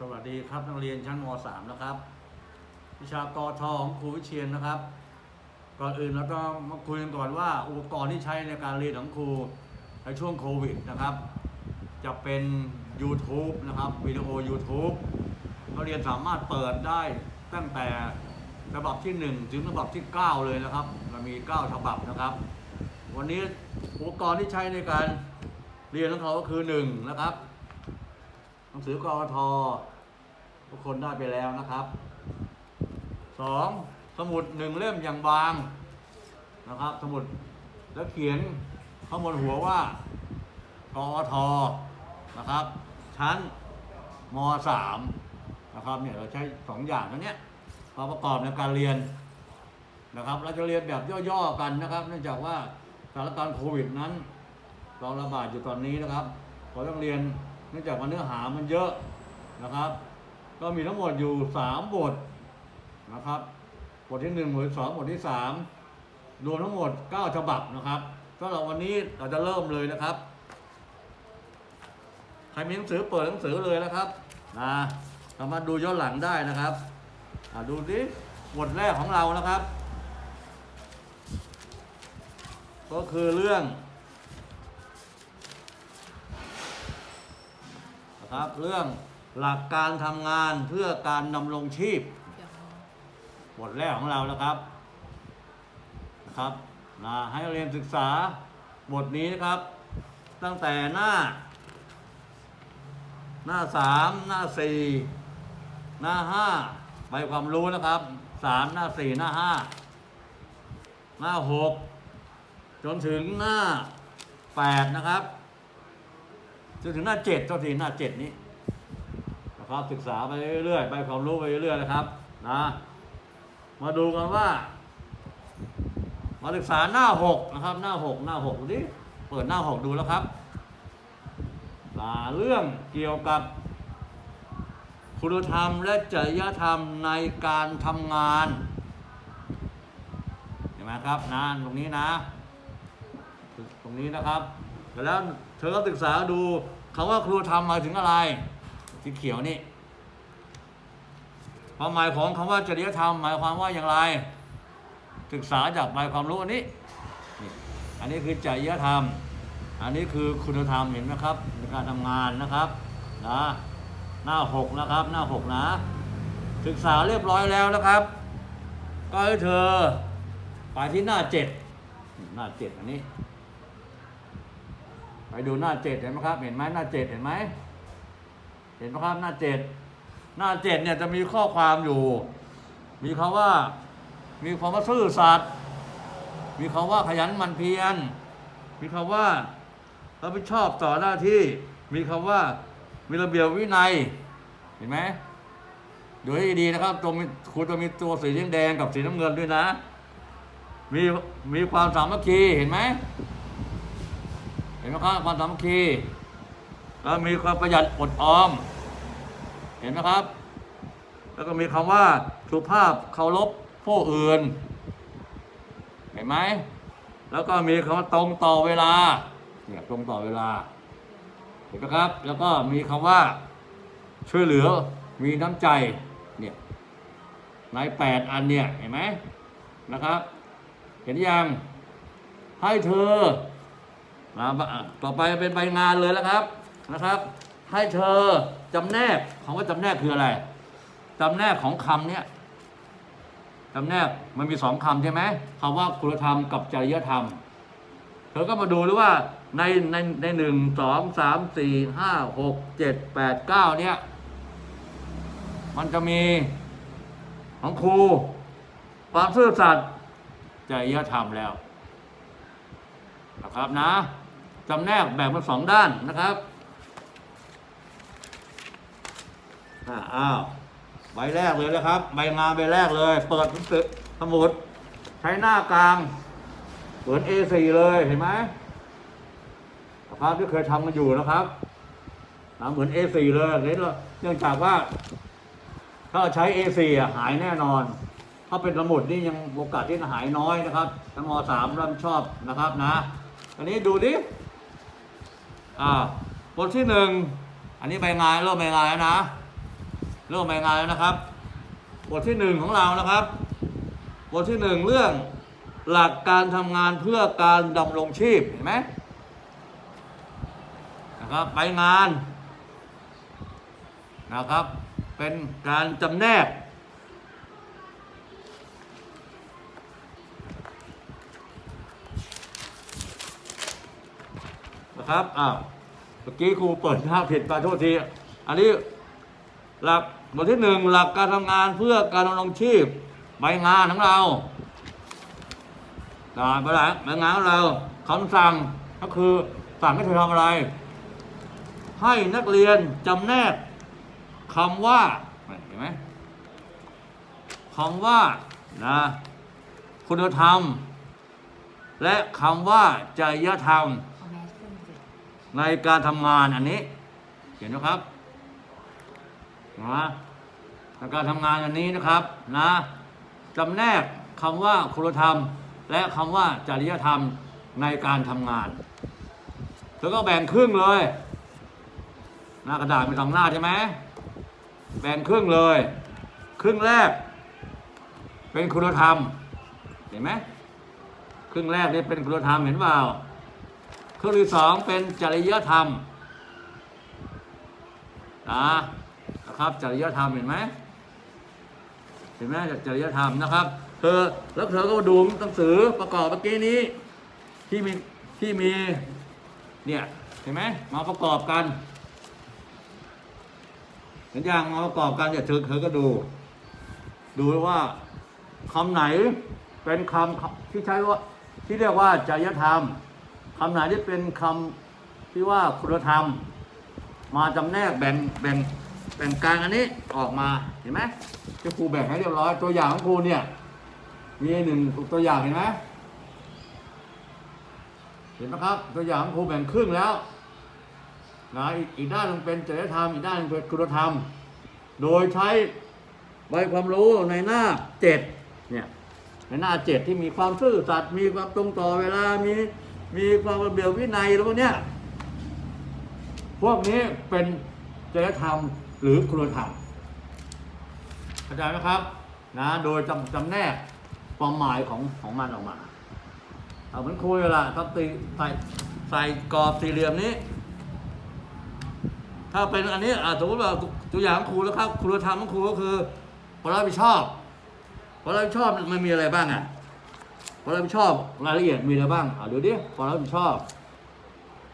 สวัสดีครับนักเรียนชั้นม .3 นะครับ วิชากรทของครูวิเชียนนะครับ ก่อนอื่นเราต้องมาคุยกันก่อนว่าอุปกรณ์ที่ใช้ในการเรียนของครูในช่วงโควิดนะครับ จะเป็น YouTube นะครับวิดีโอ YouTube นักเรียนสามารถเปิดได้ตั้งแต่ฉบับที่ 1 ถึงฉบับที่ 9 เลยนะครับเรามี 9 ฉบับนะครับ วันนี้อุปกรณ์ที่ใช้ในการเรียนของเขาก็คือ 1 นะครับ นังสือกอททุกคนได้ไปแล้วนะครับสองสมุดหนึ่งเล่มอย่างบางนะครับ สมุดแล้วเขียนข้างบนหัวว่ากอทนะครับ ชั้นมสามนะครับเนี่ยเราใช้สองอย่างนั้นเนี้ยมาประกอบในการเรียนนะครับ เราจะเรียนแบบย่อๆกันนะครับ เนื่องจากว่าสถานการณ์โควิดนั้นเราระบาดอยู่ตอนนี้นะครับเราต้องเรียน นื่องจากว่าเนื้อหามันเยอะนะครับ ก็มีทั้งหมดอยู่3บทนะครับ บทที่1บทที่2บทที่3รวมทั้งหมด9ฉบับนะครับสำหรับวันนี้เราจะเริ่มเลยนะครับ ใครมีหนังสือเปิดหนังสือเลยนะครับนะสามารถดูย้อนหลังได้นะครับดูสิบทแรกของเรานะครับ ก็คือเรื่อง นะ ครับ เรื่องหลักการทำงานเพื่อการดำรงชีพบทแรกของเรานะครับนะครับนะให้เรียนศึกษาบทนี้นะครับ ตั้งแต่หน้า หน้าสามหน้าสี่หน้าห้าใบความรู้นะครับสามหน้าสี่หน้าห้าหน้าหกจนถึงหน้าแปดนะครับ จนถึงหน้าเจ็ดตัวทีหน้าเจ็ดนี้นะครับศึกษาไปเรื่อยๆไปความรู้ไปเรื่อยๆนะครับนะมาดูกันว่า มาศึกษาหน้าหกนะครับ หน้าหกหน้าหกดูดิเปิดหน้าหกดูแล้วครับอ่าเรื่องเกี่ยวกับคุณธรรมและจริยธรรมในการทำงานเห็นไหมครับนะตรงนี้นะ ตรงนี้นะครับ แล้วเธอก็ศึกษาดูคำว่าครูธรรมหมายถึงอะไร สีเขียวนี่ความหมายของคำว่าจริยธรรม หมายความว่าอย่างไร ศึกษาจากใบความรู้อันนี้ อันนี้คือจริยธรรม อันนี้คือคุณธรรมเห็นไหมครับในการทำงานนะครับนะหน้าหกนะครับ หน้าหกนะ ศึกษาเรียบร้อยแล้วนะครับ ก็ให้เธอไปที่หน้าเจ็ดหน้าเจ็ดอันนี้ ดูหน้าเจ็ดเห็นไหมครับ เห็นไหมหน้าเจ็ดเห็นไหมเห็นไหมครับหน้าเจ็ดหน้าเจ็ดเนี่ยจะมีข้อความอยู่ มีคำว่า มีคำว่าซื่อสัตย์มีคำว่าขยันมันเพียรมีคำว่ารับผิดชอบต่อหน้าที่ มีคำว่ามีระเบียบวินัย เห็นไหมดูให้ดีนะครับตัวมีคุณจะมีตัวสีแดงกับสีน้ำเงินด้วยนะ มีมีความสามัคคีเห็นไหม ห็นไหมครับความสามัคคีแล้วมีความประหยัดอดออม เห็นไหมครับ แล้วก็มีคำว่าสุภาพเคารพผู้อื่น เห็นไหมแล้วก็มีคำว่าตรงต่อเวลาเนี่ยตรงต่อเวลา เห็นไหมครับ แล้วก็มีคำว่าช่วยเหลือมีน้ำใจเนี่ยในแปดอันเนี่ยเห็นไหมนะครับ เห็นยังให้เธอ นะต่อไปเป็นใบงานเลยแล้วครับนะครับ ให้เธอจำแนกคำว่าจำแนกคืออะไรจำแนกของคำเนี้ยจำแนกมันมีสองคำใช่ไหมคำว่าคุณธรรมกับจริยธรรม เธอก็มาดูด้วยว่าในในในหนึ่งสองสามสี่ห้าหกเจ็ดแปดเก้าเนี้ยมันจะมีของครูความซื่อสัตย์จริยธรรมแล้วนะครับนะ จำแนกแบ่งเป็นสองด้านนะครับอ้าวใบแรกเลยนะครับ ใบงานใบแรกเลย เปิดสมุดใช้หน้ากลางเหมือน A4 เลยเห็นไหมนะครับที่เคยทำกันอยู่นะครับนะเหมือน A4 เลยเนื่องจากว่า ถ้าใช้ A4 อ่หายแน่นอน ถ้าเป็นสมุดนี่ยังโอกาสที่จะหายน้อยนะครับทั้งมสามริ่มชอบนะครับนะ อันนี้ดูดิ อ่าบทที่หนึ่งอันนี้ใบงานเริ่มใบงานแล้วนะเริ่มใบงานแล้วนะครับ บทที่หนึ่งของเรานะครับ บทที่หนึ่งเรื่องหลักการทำงานเพื่อการดำรงชีพเห็นไหมนะครับใบงานนะครับ เป็นการจำแนก ครับอ้าวเมื่อกี้ครูเปิดหน้าผิดไปโทษที อันนี้หลักบทที่หนึ่งหลักการทำงานเพื่อการดำรงชีพใบงานของเราได้ไปแล้วใบงานของเราคำสั่งก็คือสั่งให้เธอทำอะไร ให้นักเรียนจำแนกคำว่าเห็นไหมคำว่านะคุณธรรม และคำว่าจริยธรรม เอาแมสขึ้นสิ ในการทำงานอันนี้เห็นไหมครับนะในการทำงานอันนี้นะครับนะจำแนกคำว่าคุณธรรม และคำว่าจริยธรรมในการทำงานเธอก็แบ่งครึ่งเลย หน้ากระดาษมีสองหน้าใช่ไหมแบ่งครึ่งเลย ครึ่งแรก เป็นคุณธรรม เห็นไหมครึ่งแรกนี่เป็นคุณธรรมเห็นเปล่า ข้อที่สองเป็นจริยธรรมนะนะครับจริยธรรมเห็นไหมเห็นไหมจริยธรรมนะครับเธอแล้วเธอก็ดูหนังสือประกอบเมื่อกี้นี้ ที่มีที่มีเนี่ยเห็นไหมมาประกอบกันเห็นอยังมาประกอบกันเนี่ยเธอเธอก็ดู ดูว่าคำไหนเป็นคำที่ใช้ว่าที่เรียกว่าจริยธรรม คำไหนที่เป็นคำที่ว่าคุณธรรม มาจำแนกแบ่งแบ่งแบ่งกลางอันนี้ออกมาเห็นไหมที่ครูแบ่งให้เรียบร้อยตัวอย่างของครูเนี่ยมีหนึ่งตัวอย่างเห็นไหมเห็นไหมครับ ตัวอย่างของครูแบ่งครึ่งแล้วนะอีกอีกด้านหนึงเป็นจริยธรรมอีกด้านหนึงเป็นคุณธรรม โดยใช้ใบความรู้ในหน้าเจ็ดเนี่ยในหน้าเจ็ดที่มีความซื่อสัตย์มีความตรงต่อเวลามี มีความระเบียบวินัยแล้วพวกเนี้ยพวกนี้เป็นจริยธรรมหรือคุณธรรมเข้าใจไหมครับ นะ โดยจำจำแนกความหมายของของมันออกมาเอาเหมือนคุยละถ้าตีใส่ใส่กรอบสี่เหลี่ยมนี้ ถ้าเป็นอันนี้อะสมมติว่าตัวอย่างของครูแล้วครับคุณธรรมของครูก็คือความรับผิดชอบความรับผิดชอบมันมีอะไรบ้างอะ ความรับผิดชอบรายละเอียดมีอะไรบ้างอ่าดูดิความรับผิดชอบ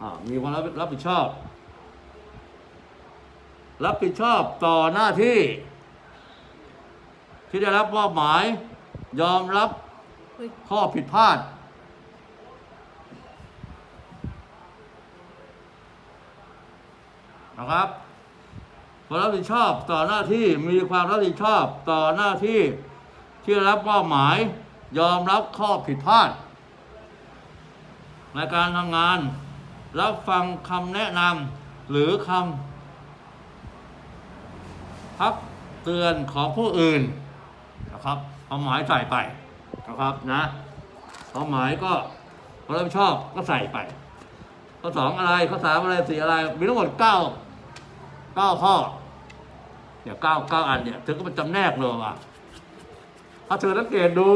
อ่ามีความรับรับผิดชอบ รับผิดชอบต่อหน้าที่ ที่ได้รับมอบหมาย ยอมรับข้อผิดพลาดนะครับความรับผิดชอบต่อหน้าที่มีความรับผิดชอบต่อหน้าที่ที่ได้รับมอบหมาย ยอมรับข้อผิดพลาด ในการทำงาน รับฟังคำแนะนำหรือคำพักเตือนของผู้อื่นนะครับเอาหมายใส่ไปนะครับนะเอาหมายก็ความรับผิดชอบก็ใส่ไป ข้อสองอะไรข้อสามอะไรสี่อะไร มีทั้งหมดเก้าเก้าข้อเดี๋ยวเก้าเก้าอันเนี่ยเธอก็มาจำแนกเลยว่ะถ้าเธอสังเกตดู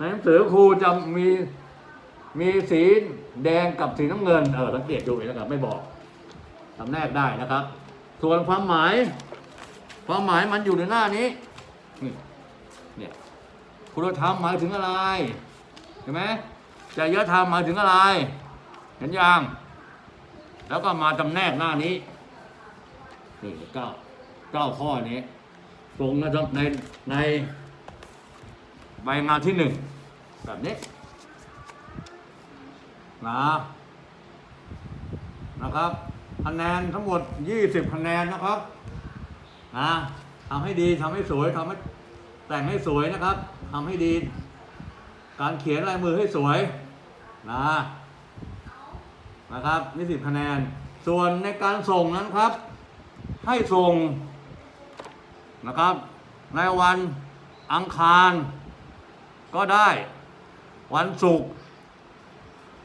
ในหนังสือครูจะมีมีสีแดงกับสีน้ำเงิน เออสังเกตดูนะครับ ไม่บอกจำแนกได้นะครับ ส่วนความหมาย ความหมายมันอยู่ในหน้านี้นี่เนี่ยคุณธรรมหมายถึงอะไรเห็นไหมจริยธรรมหมายถึงอะไร เห็นยังแล้วก็มาจำแนกหน้านี้นี่เก้าเก้าข้อนี้ตรงนะครับในใน ใบงานที่หนึ่งแบบนี้นะนะครับคะแนนทั้งหมด 20 คะแนนนะครับนะทำให้ดีทำให้สวยทำให้แต่งให้สวยนะครับทำให้ดี การเขียนลายมือให้สวยนะนะครับนี่สิบคะแนน ส่วนในการส่งนั้นครับ ให้ส่งนะครับในวันอังคาร ก็ได้ วันศุกร์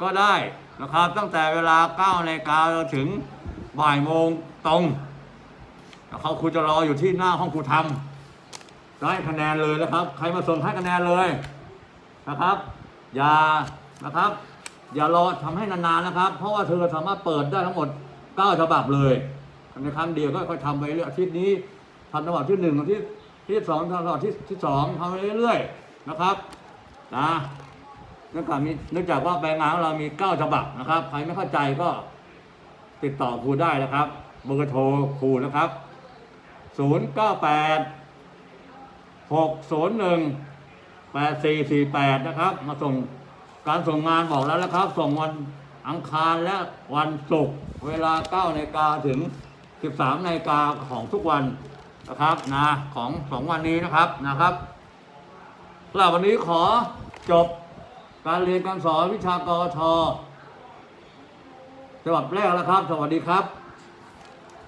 ก็ได้นะครับ ตั้งแต่เวลา9นาฬิกาถึงบ่ายโมงตรงเขาครูจะรออยู่ที่หน้าห้องครูทำได้คะแนนเลยนะครับ ใครมาส่งให้คะแนนเลยนะครับ อย่านะครับ อย่ารอทำให้นานๆนะครับ เพราะว่าเธอสามารถเปิดได้ทั้งหมด 9 ฉบับเลยในครั้งเดียวก็ค่อยทำไปเรื่อยอาทิตย์นี้ทำฉบับที่หนึ่งอาทิตย์ที่สองทำฉบับที่ที่สองทำไปเรื่อยๆ นะครับนะเนื่องจากมีเนื่องจากว่าแปงานของเรามี9ฉบับนะครับ ใครไม่เข้าใจก็ติดต่อครูได้นะครับเบอร์โทรครูนะครับ 098 601 8448 นะครับ มาส่งการส่งงานบอกแล้วนะครับ ส่งวันอังคารและวันศุกร์เวลา9นาฬิกาถึง 13นาฬิกาของทุกวันนะครับนะของสองวันนี้นะครับนะครับ สำหรับวันนี้ขอจบการเรียนการสอนวิชากรทฉบับแรกแล้วครับ สวัสดีครับ